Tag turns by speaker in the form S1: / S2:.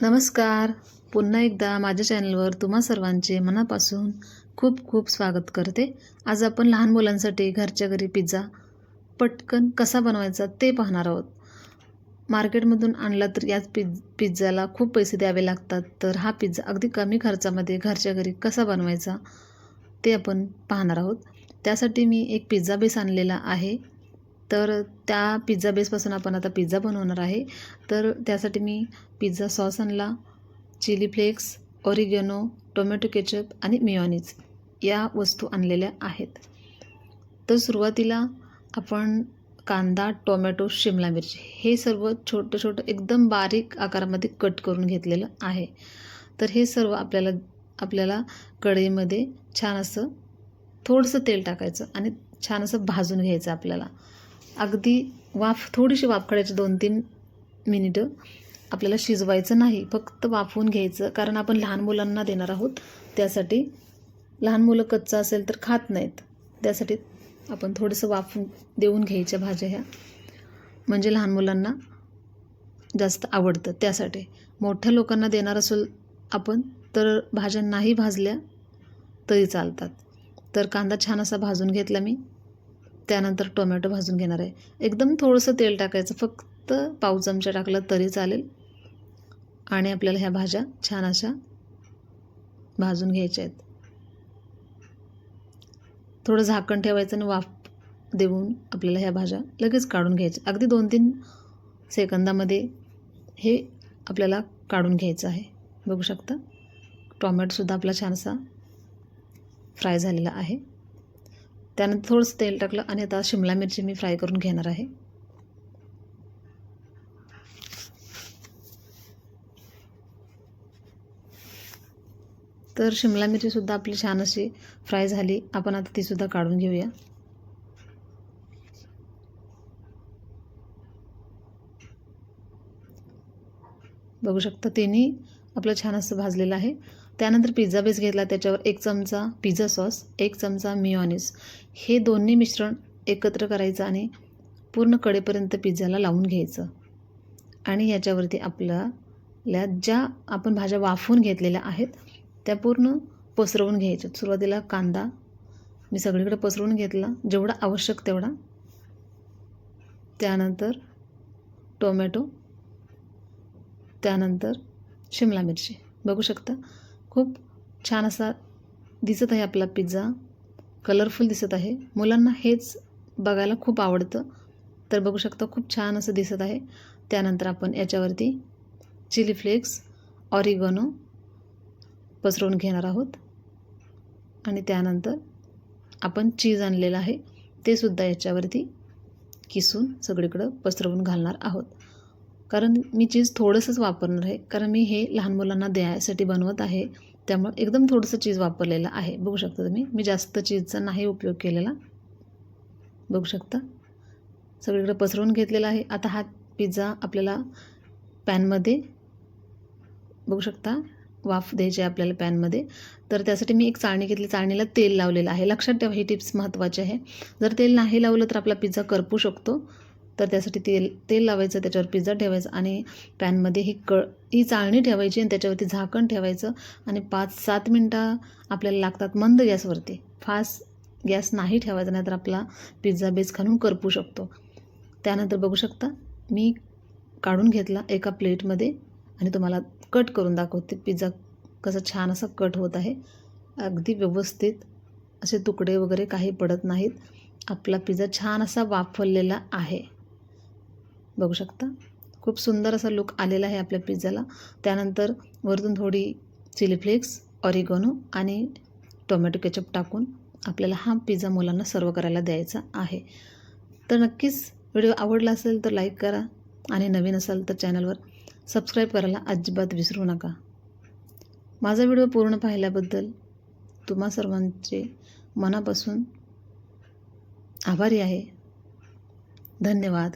S1: नमस्कार. पुन्हा एकदा माझ्या चॅनलवर तुम्हा सर्वांचे मनापासून खूप खूप स्वागत करते. आज आपण लहान मुलांसाठी घरच्या घरी पिझ्झा पटकन कसा बनवायचा ते पाहणार आहोत. मार्केटमधून आणला तर याच पिझ पिझ्झाला खूप पैसे द्यावे लागतात. तर हा पिझ्झा अगदी कमी खर्चामध्ये घरच्या घरी कसा बनवायचा ते आपण पाहणार आहोत. त्यासाठी मी एक पिझ्झा बेस आणलेला आहे. तर त्या पिझ्झा बेसपासून आपण आता पिझ्झा बनवणार आहे. तर त्यासाठी मी पिझ्झा सॉस आणला chilli flakes oregano tomato ketchup आणि मिओनीज या वस्तू आणलेल्या आहेत. तर सुरुवातीला आपण कांदा टोमॅटो शिमला मिरची हे सर्व छोटं छोटं एकदम बारीक आकारामध्ये कट करून घेतलेलं आहे. तर हे सर्व आपल्याला आपल्याला कढईमध्ये छान असं थोडंसं तेल टाकायचं आणि छान असं भाजून घ्यायचं आपल्याला. अगदी वाफ थोडीशी वाफ काढायची दोन तीन मिनिटं आपल्याला शिजवायचं नाही. फक्त वाफवून घ्यायचं कारण आपण लहान मुलांना देणार आहोत. त्यासाठी लहान मुलं कच्चं असेल तर खात नाहीत. त्यासाठी आपण थोडंसं वाफून देऊन घ्यायच्या भाज्या ह्या. म्हणजे लहान मुलांना जास्त आवडतं त्यासाठी. मोठ्या लोकांना देणार असेल आपण तर भाज्या नाही भाजल्या तरी चालतात. तर कांदा छान असा भाजून घेतला मी. त्यानंतर टोमॅटो भाजून घेणार आहे. एकदम थोडंसं तेल टाकायचं. फक्त पाव चमचा टाकलं तरी चालेल. आणि आपल्याला ह्या भाज्या छान अशा भाजून घ्यायच्या आहेत. थोडं झाकण ठेवायचं आणि वाफ देऊन आपल्याला ह्या भाज्या लगेच काढून घ्यायच्या. अगदी दोन तीन सेकंदामध्ये हे आपल्याला काढून घ्यायचं आहे. बघू शकता? टॉमॅटोसुद्धा आपला छानसा फ्राय झालेला आहे. त्यानंतर थोडंसं तेल टाकलं आणि आता शिमला मिरची मी फ्राय करून घेणार आहे. तर शिमला मिरचीसुद्धा आपली छान अशी फ्राय झाली. आपण आता तीसुद्धा काढून घेऊया. बघू शकता तिन्ही आपलं छान असं भाजलेलं आहे. त्यानंतर पिझ्झा बेस घेतला. त्याच्यावर एक चमचा पिझ्झा सॉस एक चमचा मिओनिस हे दोन्ही मिश्रण एकत्र करायचं आणि पूर्ण कडेपर्यंत पिझ्झाला लावून घ्यायचं. आणि याच्यावरती आपल्याला ज्या आपण भाज्या वाफवून घेतलेल्या आहेत त्या पूर्ण पसरवून घ्यायच्या. सुरुवातीला कांदा मी सगळीकडे पसरवून घेतला. जेवढा आवश्यक तेवढा. त्यानंतर टोमॅटो त्यानंतर शिमला मिरची. बघू शकता? खूप छान असा दिसत आहे आपला पिझ्झा कलरफुल दिसत आहे. मुलांना हेच बघायला खूप आवडतं. तर बघू शकता खूप छान असं दिसत आहे. त्यानंतर आपण याच्यावरती चिली फ्लेक्स ऑरिगनो पसरवून घेणार आहोत. आणि त्यानंतर आपण चीज आणलेलं आहे. ते सुद्धा याच्यावरती किसून सगळीकडं पसरवून घालणार आहोत. कारण मी चीज थोडंसंच वापरणार आहे. कारण मी हे लहान मुलांना द्यायसाठी बनवत आहे. त्यामुळे एकदम थोडंसं चीज वापरलेलं आहे. बघू शकता तुम्ही. मी जास्त चीजचा नाही उपयोग केलेला. बघू शकता. सगळीकडे पसरवून घेतलेला आहे. आता हा पिझ्झा आपल्याला पॅनमध्ये बघू शकता. वाफ द्यायची आहे आपल्याला पॅनमध्ये. तर त्यासाठी मी एक चाळणी घेतली. चाळणीला तेल लावलेलं आहे. लक्षात ठेवा ही टिप्स महत्त्वाची आहे. जर तेल नाही लावलं तर आपला पिझ्झा करपू शकतो. तर त्यासाठी तेल तेल लावायचं त्याच्यावर पिझ्झा ठेवायचा आणि पॅनमध्ये ही कळ ही चाळणी ठेवायची आणि त्याच्यावरती झाकण ठेवायचं आणि पाच सात मिनटं आपल्याला लागतात मंद गॅसवरती. फास्ट गॅस नाही ठेवायचा नाहीतर आपला पिझ्झा बेस खालून करपू शकतो. त्यानंतर बघू शकता मी काढून घेतला एका प्लेटमध्ये आणि तुम्हाला कट करून दाखवते. पिझ्झा कसा छान असा कट होत आहे. अगदी व्यवस्थित असे तुकडे वगैरे काही पडत नाहीत. आपला पिझ्झा छान असा वाफवलेला आहे. बघू शकता. खूप सुंदर असा लुक आलेला आहे आपल्या पिझ्झाला. त्यानंतर वरतून थोडी चिली फ्लेक्स ऑरिगोनो आणि टोमॅटो केचप टाकून आपल्याला हा पिझ्झा मुलांना सर्व करायला द्यायचा आहे. तर नक्कीच व्हिडिओ आवडला असेल तर लाईक करा आणि नवीन असाल तर चॅनलवर सबस्क्राईब करायला अजिबात विसरू नका. माझा व्हिडिओ पूर्ण पाहिल्याबद्दल तुम्हा सर्वांचे मनापासून आभारी आहे. धन्यवाद.